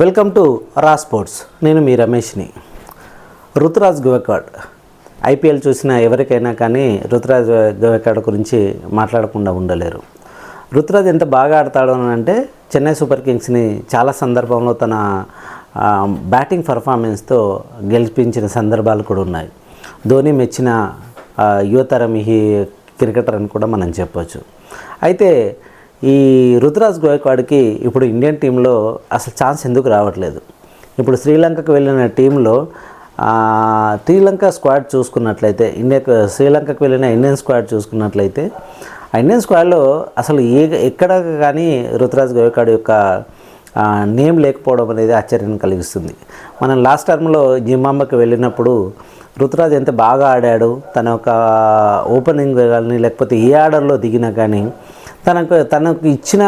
Welcome to రా sports. నేను మీ రమేష్ని. Ruturaj గువెకాడ్. IPL చూసిన ఎవరికైనా కానీ రుతురాజ్ గోవెకాడ్ గురించి మాట్లాడకుండా ఉండలేరు. రుతురాజ్ ఎంత బాగా ఆడతాడు అని అంటే చెన్నై సూపర్ కింగ్స్ని చాలా సందర్భంలో తన బ్యాటింగ్ పర్ఫార్మెన్స్తో గెలిపించిన సందర్భాలు కూడా ఉన్నాయి. ధోని మెచ్చిన యువతరమిహి యువతరం ఈ క్రికెటర్ అని కూడా మనం చెప్పొచ్చు. అయితే ఈ రుతురాజ్ గోయక్వాడ్కి ఇప్పుడు ఇండియన్ టీంలో అసలు ఛాన్స్ ఎందుకు రావట్లేదు? ఇప్పుడు శ్రీలంకకు వెళ్ళిన టీంలో శ్రీలంక స్క్వాడ్ చూసుకున్నట్లయితే ఇండియా శ్రీలంకకు వెళ్ళిన ఇండియన్ స్క్వాడ్ చూసుకున్నట్లయితే ఆ ఇండియన్ స్క్వాడ్లో అసలు ఏ ఎక్కడ కానీ రుతురాజ్ గోయక్వాడ్ యొక్క నేమ్ లేకపోవడం అనేది ఆశ్చర్యం కలిగిస్తుంది. మనం లాస్ట్ టర్మ్లో జింబాంబకి వెళ్ళినప్పుడు రుతురాజ్ ఎంత బాగా ఆడాడు తన యొక్క ఓపెనింగ్ కానీ లేకపోతే ఏ ఆర్డర్లో దిగినా కానీ తనకు తనకు ఇచ్చిన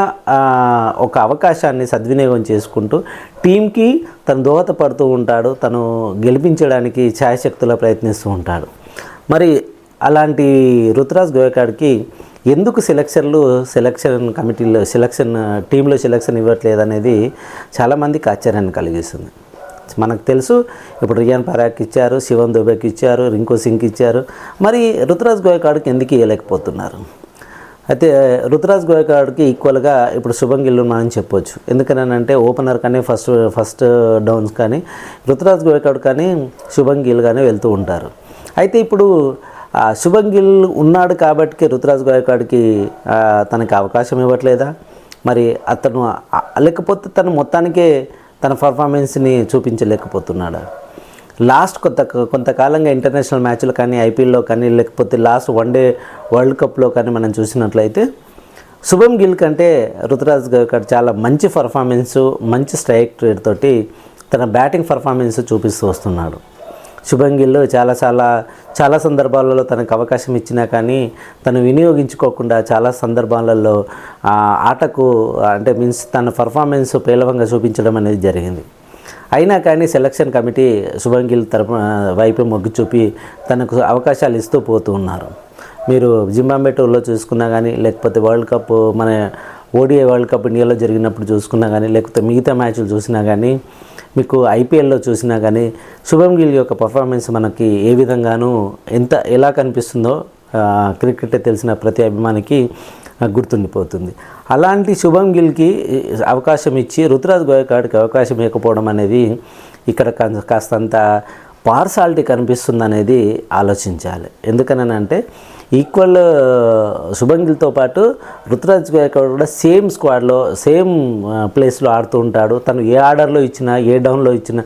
ఒక అవకాశాన్ని సద్వినియోగం చేసుకుంటూ టీంకి తను దోహదపడుతూ ఉంటాడు. తను గెలిపించడానికి ఛాయశక్తులా ప్రయత్నిస్తూ ఉంటాడు. మరి అలాంటి రుతురాజ్ గోయకాడ్కి ఎందుకు సెలక్షన్లు సెలక్షన్ కమిటీలో సెలక్షన్ టీంలో సెలక్షన్ ఇవ్వట్లేదు అనేది చాలామందికి ఆశ్చర్యాన్ని కలిగిస్తుంది. మనకు తెలుసు ఇప్పుడు రియాన్ పరాక్ ఇచ్చారు శివన్ దుబేకి ఇచ్చారు రింకు సింగ్ ఇచ్చారు. మరి రుతురాజ్ గోయకాడ్కి ఎందుకు ఇవ్వలేకపోతున్నారు? అయితే రుతురాజ్ గోయకాడ్కి ఈక్వల్గా ఇప్పుడు శుభం గిల్లు మనం చెప్పొచ్చు. ఎందుకనంటే ఓపెనర్ కానీ ఫస్ట్ ఫస్ట్ డౌన్స్ కానీ రుతురాజ్ గోయకాడ్ కానీ శుభం గిల్ కానీ వెళ్తూ ఉంటారు. అయితే ఇప్పుడు శుభం గిల్ ఉన్నాడు కాబట్టి రుతురాజ్ గోయకాడ్కి తనకి అవకాశం ఇవ్వట్లేదా? మరి అతను లేకపోతే తను మొత్తానికే తన పర్ఫార్మెన్స్ని చూపించలేకపోతున్నాడా? లాస్ట్ కొంత కొంతకాలంగా ఇంటర్నేషనల్ మ్యాచ్లు కానీ ఐపీఎల్లో కానీ లేకపోతే లాస్ట్ వన్ డే వరల్డ్ కప్లో కానీ మనం చూసినట్లయితే శుభం గిల్ కంటే రుతురాజ్ గౌకర్ చాలా మంచి పర్ఫార్మెన్స్ మంచి స్ట్రైక్ రేట్ తోటి తన బ్యాటింగ్ పర్ఫార్మెన్స్ చూపిస్తూ వస్తున్నాడు. శుభం గిల్ చాలా చాలా చాలా సందర్భాలలో తనకు అవకాశం ఇచ్చినా కానీ తను వినియోగించుకోకుండా చాలా సందర్భాలలో ఆటకు అంటే మీన్స్ తన పర్ఫార్మెన్స్ పేలవంగా చూపించడం అనేది జరిగింది. అయినా కానీ సెలక్షన్ కమిటీ శుభంగిల్ తరపున వైపు మొగ్గు చూపి తనకు అవకాశాలు ఇస్తూ పోతూ ఉన్నారు. మీరు జింబాబే టూర్లో చూసుకున్నా కానీ లేకపోతే వరల్డ్ కప్ మన ఓడిఐ వరల్డ్ కప్ ఇండియాలో జరిగినప్పుడు చూసుకున్నా కానీ లేకపోతే మిగతా మ్యాచ్లు చూసినా కానీ మీకు ఐపీఎల్లో చూసినా కానీ శుభం గిల్ యొక్క పర్ఫార్మెన్స్ మనకి ఏ విధంగానూ ఎంత ఎలా కనిపిస్తుందో క్రికెట్ తెలిసిన ప్రతి అభిమానికి గుర్తుండిపోతుంది. అలాంటి శుభం గిల్కి అవకాశం ఇచ్చి రుతురాజ్ గోయకాడికి అవకాశం ఇవ్వకపోవడం అనేది ఇక్కడ కాస్తంత పార్సాలిటీ కనిపిస్తుంది అనేది ఆలోచించాలి. ఎందుకనంటే ఈక్వల్ శుభంగిల్తో పాటు రుతురాజ్ గోయకాడు కూడా సేమ్ స్క్వాడ్లో సేమ్ ప్లేస్లో ఆడుతూ ఉంటాడు. తను ఏ ఆర్డర్లో ఇచ్చినా ఏ డౌన్లో ఇచ్చినా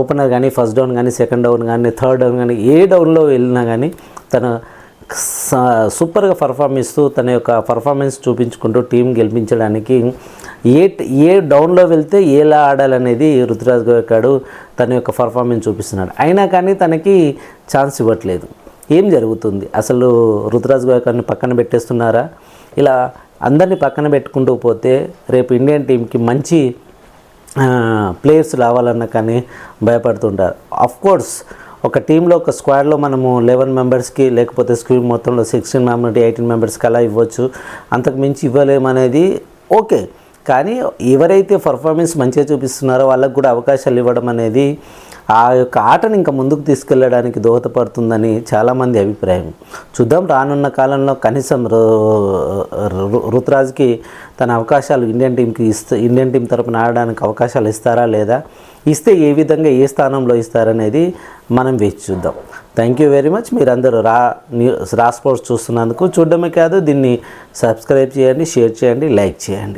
ఓపెనర్ కానీ ఫస్ట్ డౌన్ కానీ సెకండ్ డౌన్ కానీ థర్డ్ డౌన్ కానీ ఏ డౌన్లో వెళ్ళినా కానీ తను సూపర్గా పర్ఫామ్ ఇస్తూ తన యొక్క పర్ఫార్మెన్స్ చూపించుకుంటూ టీం గెలిపించడానికి ఏ ఏ డౌన్లో వెళ్తే ఎలా ఆడాలనేది రుతురాజ్ గోయకాడు తన యొక్క పర్ఫార్మెన్స్ చూపిస్తున్నాడు. అయినా కానీ తనకి ఛాన్స్ ఇవ్వట్లేదు. ఏం జరుగుతుంది? అసలు రుతురాజ్ గోయకాడ్ని పక్కన పెట్టేస్తున్నారా? ఇలా అందరినీ పక్కన పెట్టుకుంటూ పోతే రేపు ఇండియన్ టీంకి మంచి ప్లేయర్స్ రావాలన్నా కానీ భయపడుతుంటారు. అఫ్ కోర్స్ ఒక టీంలో ఒక స్క్వాడ్లో మనము లెవెన్ మెంబర్స్కి లేకపోతే స్క్రీన్ మొత్తంలో సిక్స్టీన్ మెంబర్ ఎయిటీన్ మెంబర్స్కి అలా ఇవ్వచ్చు. అంతకు మించి ఇవ్వలేమనేది ఓకే. కానీ ఎవరైతే పర్ఫార్మెన్స్ మంచిగా చూపిస్తున్నారో వాళ్ళకు కూడా అవకాశాలు ఇవ్వడం అనేది ఆ యొక్క ఆటను ఇంకా ముందుకు తీసుకెళ్ళడానికి దోహదపడుతుందని చాలామంది అభిప్రాయం. చూద్దాం రానున్న కాలంలో కనీసం రు- రు- రుతురాజ్కి తన అవకాశాలు ఇండియన్ టీంకి ఇస్తే ఇండియన్ టీం తరపున ఆడడానికి అవకాశాలు ఇస్తారా లేదా? ఇస్తే ఏ విధంగా ఏ స్థానంలో ఇస్తారనేది మనం వేచి చూద్దాం. థ్యాంక్ యూ వెరీ మచ్ మీరందరూ రా న్యూస్ రా స్పోర్ట్స్ చూస్తున్నందుకు చూడడమే కాదు దీన్ని సబ్స్క్రైబ్ చేయండి షేర్ చేయండి లైక్ చేయండి.